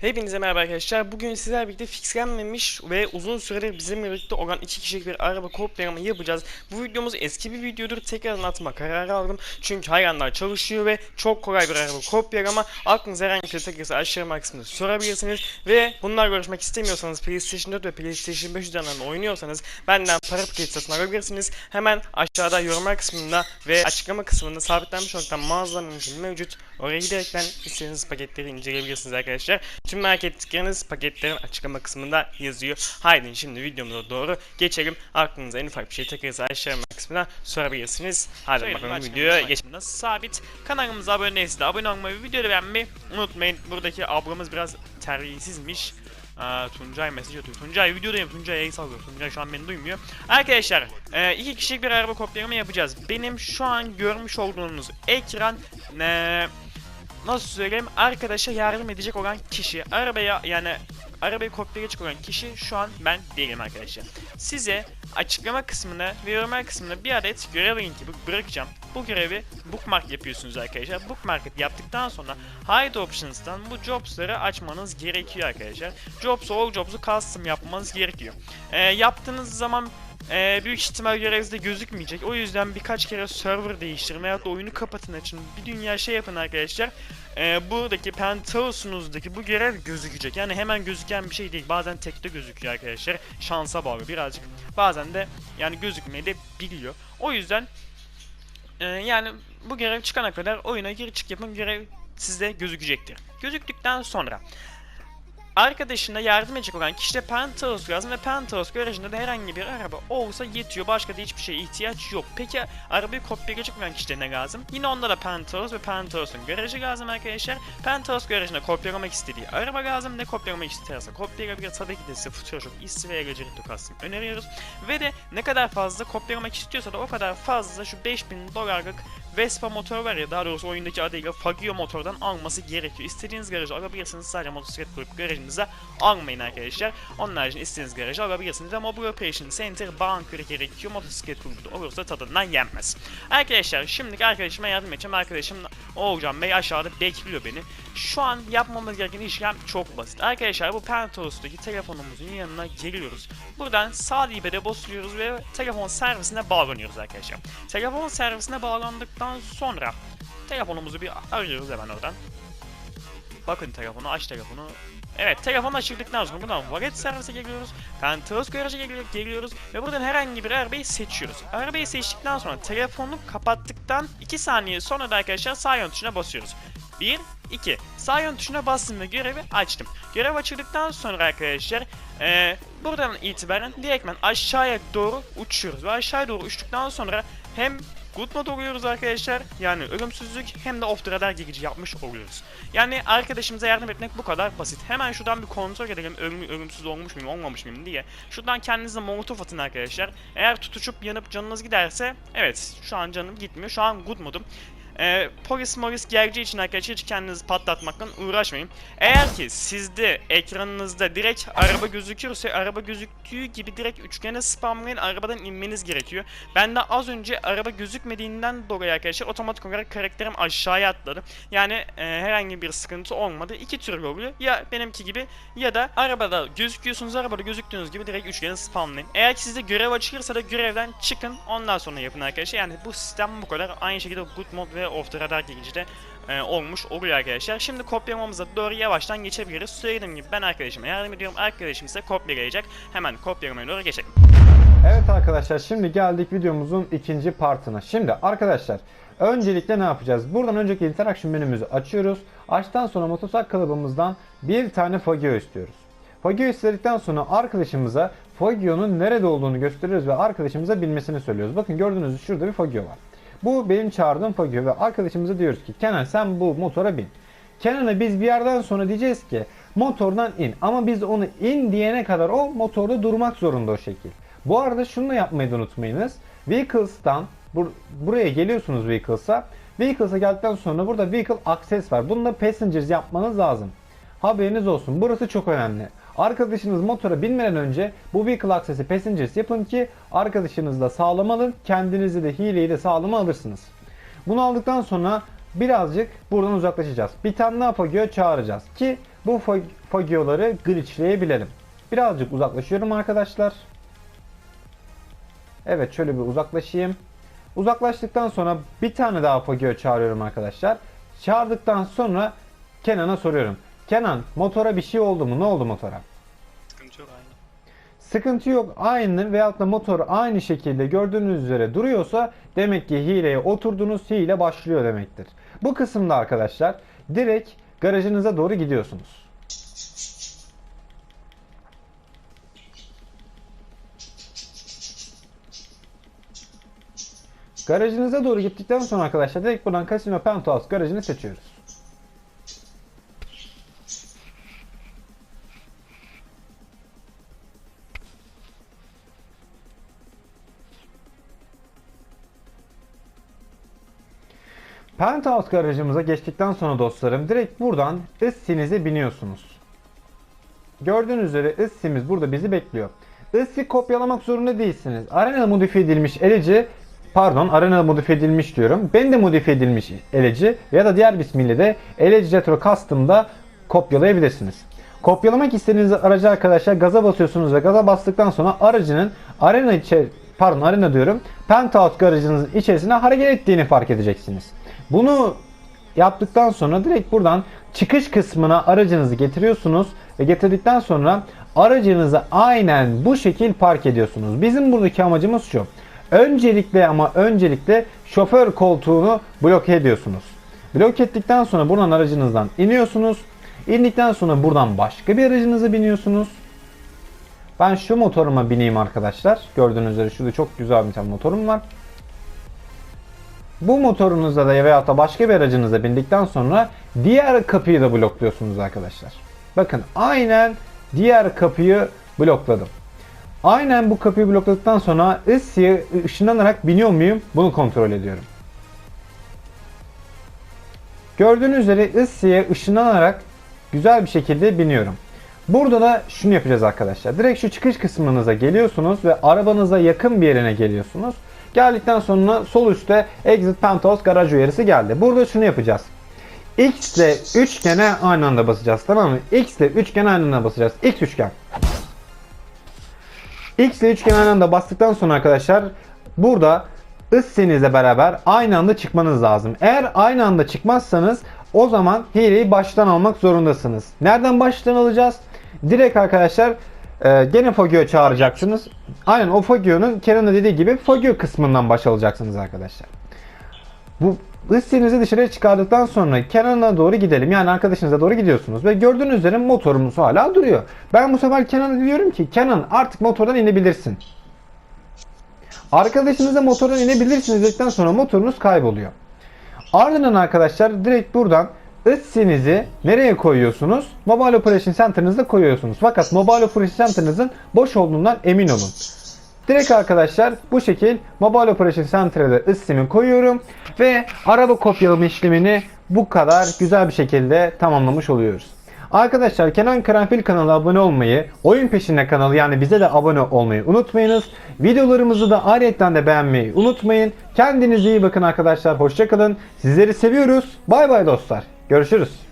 Hepinize merhaba arkadaşlar. Bugün sizlerle birlikte fixlenmemiş ve uzun süredir bizimle birlikte olan iki kişilik bir araba kopyalama yapacağız. Bu videomuz eski bir videodur. Tekrardan atma kararı aldım. Çünkü hayranlar çalışıyor ve çok kolay bir araba kopyalama. Aklınıza herhangi bir şey takılırsa aşağı kısmında sorabilirsiniz. Ve bunlar görüşmek istemiyorsanız PlayStation 4 ve PlayStation 5 üzerinden oynuyorsanız benden para paketi satın alabilirsiniz. Hemen aşağıda yorumlar kısmında ve açıklama kısmında sabitlenmiş olarak mağazaların mevcut. Oraya giderekten istediğiniz paketleri inceleyebilirsiniz arkadaşlar. Tüm merak ettikleriniz paketlerin açıklama kısmında yazıyor. Haydi şimdi videomuza doğru geçelim. Aklınıza en ufak bir şey takılırsa aşağı kısmına sorabilirsiniz. Hadi Söyledim, bakalım videoya geçelim. Nasıl sabit? Kanalımıza abone değilseniz de abone olmayı, videoyu beğenmeyi unutmayın. Buradaki ablamız biraz terbiyesizmiş. Aa, Tuncay mesaj atıyor. Tuncay videodayım. Tuncay el sallıyor. Tuncay şu an beni duymuyor. Arkadaşlar e, iki kişilik bir araba kopyalama yapacağız. Benim şu an görmüş olduğunuz ekran e, nasıl söyleyeyim arkadaşa yardım edecek olan kişi arabaya yani arabayı kopyalayacak olan kişi şu an ben değilim arkadaşlar. Size açıklama kısmına ve yorumlar kısmına bir adet görev linki bırakacağım. Bu görevi bookmark yapıyorsunuz arkadaşlar. Bookmark yaptıktan sonra Hide Options'tan bu jobs'ları açmanız gerekiyor arkadaşlar. Jobs, all jobs'u custom yapmanız gerekiyor. Ee, yaptığınız zaman ee, büyük ihtimal görevizde gözükmeyecek. O yüzden birkaç kere server değiştirin veyahut da oyunu kapatın açın. Bir dünya şey yapın arkadaşlar. Ee, buradaki Penthouse'unuzdaki bu görev gözükecek. Yani hemen gözüken bir şey değil. Bazen tekte gözüküyor arkadaşlar. Şansa bağlı birazcık. Bazen de yani gözükmeyi de biliyor. O yüzden e, yani bu görev çıkana kadar oyuna gir çık yapın görev sizde gözükecektir. Gözüktükten sonra arkadaşına yardım edecek olan kişide Penthouse lazım ve Penthouse garajında da herhangi bir araba olsa yetiyor. Başka da hiçbir şeye ihtiyaç yok. Peki arabayı kopyalayacak olan kişide ne lazım? Yine onda da Penthouse ve Penthouse'un garajı lazım arkadaşlar. Penthouse garajına kopyalamak istediği araba lazım. Ne kopyalamak isterse kopyalayabilir. Tabii ki de size Photoshop, İSTI veya Gajerito Custom öneriyoruz. Ve de ne kadar fazla kopyalamak istiyorsa da o kadar fazla şu 5000 dolarlık Vespa motor var ya daha doğrusu oyundaki adıyla Fagio motordan alması gerekiyor. İstediğiniz garajı alabilirsiniz. Sadece motosiklet koyup garajınıza almayın arkadaşlar. Onun haricinde istediğiniz garajı alabilirsiniz. Ama bu Operation Center bunker gerekiyor. Motosiklet kulübü olursa tadından yenmez. Arkadaşlar şimdi arkadaşıma yardım edeceğim. Arkadaşım Oğulcan Bey aşağıda bekliyor beni. Şu an yapmamız gereken işlem çok basit. Arkadaşlar bu Penthouse'daki telefonumuzun yanına geliyoruz. Buradan sağ dibede basıyoruz ve telefon servisine bağlanıyoruz arkadaşlar. Telefon servisine bağlandıktan sonra telefonumuzu bir arıyoruz hemen oradan. Bakın telefonu, aç telefonu. Evet, telefon açıldıktan sonra buradan valet servise geliyoruz. Penthouse garaja gel- geliyoruz ve buradan herhangi bir arabayı seçiyoruz. Arabayı seçtikten sonra telefonu kapattıktan 2 saniye sonra da arkadaşlar sağ yön tuşuna basıyoruz. 1, 2. Sağ yön tuşuna bastım ve görevi açtım. Görev açıldıktan sonra arkadaşlar eee, buradan itibaren direktmen aşağıya doğru uçuyoruz. Ve aşağıya doğru uçtuktan sonra hem Good mod oluyoruz arkadaşlar. Yani ölümsüzlük hem de off the radar gigici yapmış oluyoruz. Yani arkadaşımıza yardım etmek bu kadar basit. Hemen şuradan bir kontrol edelim ölüm, ölümsüz olmuş muyum olmamış mıyım diye. Şuradan kendinize molotof atın arkadaşlar. Eğer tutuşup yanıp canınız giderse evet şu an canım gitmiyor. Şu an good modum. Ee, polis molis geleceği için arkadaşlar hiç kendinizi patlatmakla uğraşmayın. Eğer ki sizde ekranınızda direkt araba gözükürse araba gözüktüğü gibi direkt üçgene spamlayın arabadan inmeniz gerekiyor. Ben de az önce araba gözükmediğinden dolayı arkadaşlar otomatik olarak karakterim aşağıya atladı. Yani e, herhangi bir sıkıntı olmadı. İki tür oluyor. Ya benimki gibi ya da arabada gözüküyorsunuz arabada gözüktüğünüz gibi direkt üçgene spamlayın. Eğer ki sizde görev açılırsa da görevden çıkın ondan sonra yapın arkadaşlar. Yani bu sistem bu kadar. Aynı şekilde good mod ve off the radar de e, olmuş oluyor arkadaşlar. Şimdi kopyalamamıza doğru yavaştan geçebiliriz. Söylediğim gibi ben arkadaşıma yardım ediyorum. Arkadaşım ise kopyalayacak. Hemen kopyalamaya doğru geçelim. Evet arkadaşlar şimdi geldik videomuzun ikinci partına. Şimdi arkadaşlar öncelikle ne yapacağız? Buradan önceki interaction menümüzü açıyoruz. Açtan sonra motosak kalıbımızdan bir tane Fagio istiyoruz. Fagio istedikten sonra arkadaşımıza Fagio'nun nerede olduğunu gösteriyoruz ve arkadaşımıza bilmesini söylüyoruz. Bakın gördüğünüz şurada bir Fagio var. Bu benim çağırdığım Fagio ve arkadaşımıza diyoruz ki Kenan sen bu motora bin. Kenan'a biz bir yerden sonra diyeceğiz ki motordan in. Ama biz onu in diyene kadar o motorda durmak zorunda o şekil. Bu arada şunu da yapmayı da unutmayınız. Vehicles'tan bur- buraya geliyorsunuz Vehicles'a. Vehicles'a geldikten sonra burada Vehicle Access var. Bunu da Passengers yapmanız lazım. Haberiniz olsun. Burası çok önemli. Arkadaşınız motora binmeden önce bu Vehicle Access'i Passengers yapın ki arkadaşınız da sağlam alın. Kendinizi de hileyi de sağlama alırsınız. Bunu aldıktan sonra birazcık buradan uzaklaşacağız. Bir tane daha Fogio çağıracağız ki bu Fogio'ları glitchleyebilelim. Birazcık uzaklaşıyorum arkadaşlar. Evet şöyle bir uzaklaşayım. Uzaklaştıktan sonra bir tane daha Fogio çağırıyorum arkadaşlar. Çağırdıktan sonra Kenan'a soruyorum. Kenan motora bir şey oldu mu? Ne oldu motora? Sıkıntı yok aynı. Sıkıntı yok aynı veyahut da motor aynı şekilde gördüğünüz üzere duruyorsa demek ki hileye oturdunuz hile başlıyor demektir. Bu kısımda arkadaşlar direkt garajınıza doğru gidiyorsunuz. Garajınıza doğru gittikten sonra arkadaşlar direkt buradan Casino Penthouse garajını seçiyoruz. Penthouse garajımıza geçtikten sonra dostlarım direkt buradan ıssinize biniyorsunuz. Gördüğünüz üzere ıssimiz burada bizi bekliyor. Issi kopyalamak zorunda değilsiniz. Arena modifiye edilmiş eleci pardon arena modifiye edilmiş diyorum. Ben de modifiye edilmiş eleci ya da diğer bir ismiyle de eleci retro custom'da kopyalayabilirsiniz. Kopyalamak istediğiniz aracı arkadaşlar gaza basıyorsunuz ve gaza bastıktan sonra aracının arena içe pardon arena diyorum penthouse garajınızın içerisine hareket ettiğini fark edeceksiniz. Bunu yaptıktan sonra direkt buradan çıkış kısmına aracınızı getiriyorsunuz ve getirdikten sonra aracınızı aynen bu şekil park ediyorsunuz. Bizim buradaki amacımız şu. Öncelikle ama öncelikle şoför koltuğunu bloke ediyorsunuz. Blok ettikten sonra buradan aracınızdan iniyorsunuz. İndikten sonra buradan başka bir aracınıza biniyorsunuz. Ben şu motoruma bineyim arkadaşlar. Gördüğünüz üzere şurada çok güzel bir tane motorum var. Bu motorunuzda da veyahut da başka bir aracınıza bindikten sonra diğer kapıyı da blokluyorsunuz arkadaşlar. Bakın aynen diğer kapıyı blokladım. Aynen bu kapıyı blokladıktan sonra ıssıya ışınlanarak biniyor muyum bunu kontrol ediyorum. Gördüğünüz üzere ıssıya ışınlanarak güzel bir şekilde biniyorum. Burada da şunu yapacağız arkadaşlar. Direkt şu çıkış kısmınıza geliyorsunuz ve arabanıza yakın bir yerine geliyorsunuz. Geldikten sonra sol üstte Exit Penthouse garaj uyarısı geldi. Burada şunu yapacağız. X ile üçgene aynı anda basacağız tamam mı? X ile üçgene aynı anda basacağız. X üçgen. X ile üçgen aynı anda bastıktan sonra arkadaşlar burada ıssinizle beraber aynı anda çıkmanız lazım. Eğer aynı anda çıkmazsanız o zaman hileyi baştan almak zorundasınız. Nereden baştan alacağız? Direkt arkadaşlar e, gene Fogio çağıracaksınız. Aynen o Fogio'nun Kenan'ın dediği gibi Fogio kısmından baş alacaksınız arkadaşlar. Bu ıssinizi dışarıya çıkardıktan sonra Kenan'a doğru gidelim. Yani arkadaşınıza doğru gidiyorsunuz. Ve gördüğünüz üzere motorumuz hala duruyor. Ben bu sefer Kenan'a diyorum ki Kenan artık motordan inebilirsin. Arkadaşınıza motordan inebilirsiniz dedikten sonra motorunuz kayboluyor. Ardından arkadaşlar direkt buradan ıssinizi nereye koyuyorsunuz? Mobile Operation Center'ınızda koyuyorsunuz. Fakat Mobile Operation Center'ınızın boş olduğundan emin olun. Direkt arkadaşlar bu şekil Mobile Operation Center'a da ıssimi koyuyorum ve araba kopyalama işlemini bu kadar güzel bir şekilde tamamlamış oluyoruz. Arkadaşlar Kenan Karanfil kanalına abone olmayı, Oyun Peşinde kanalı yani bize de abone olmayı unutmayınız. Videolarımızı da ayrıca de beğenmeyi unutmayın. Kendinize iyi bakın arkadaşlar. Hoşçakalın. Sizleri seviyoruz. Bay bay dostlar. Görüşürüz.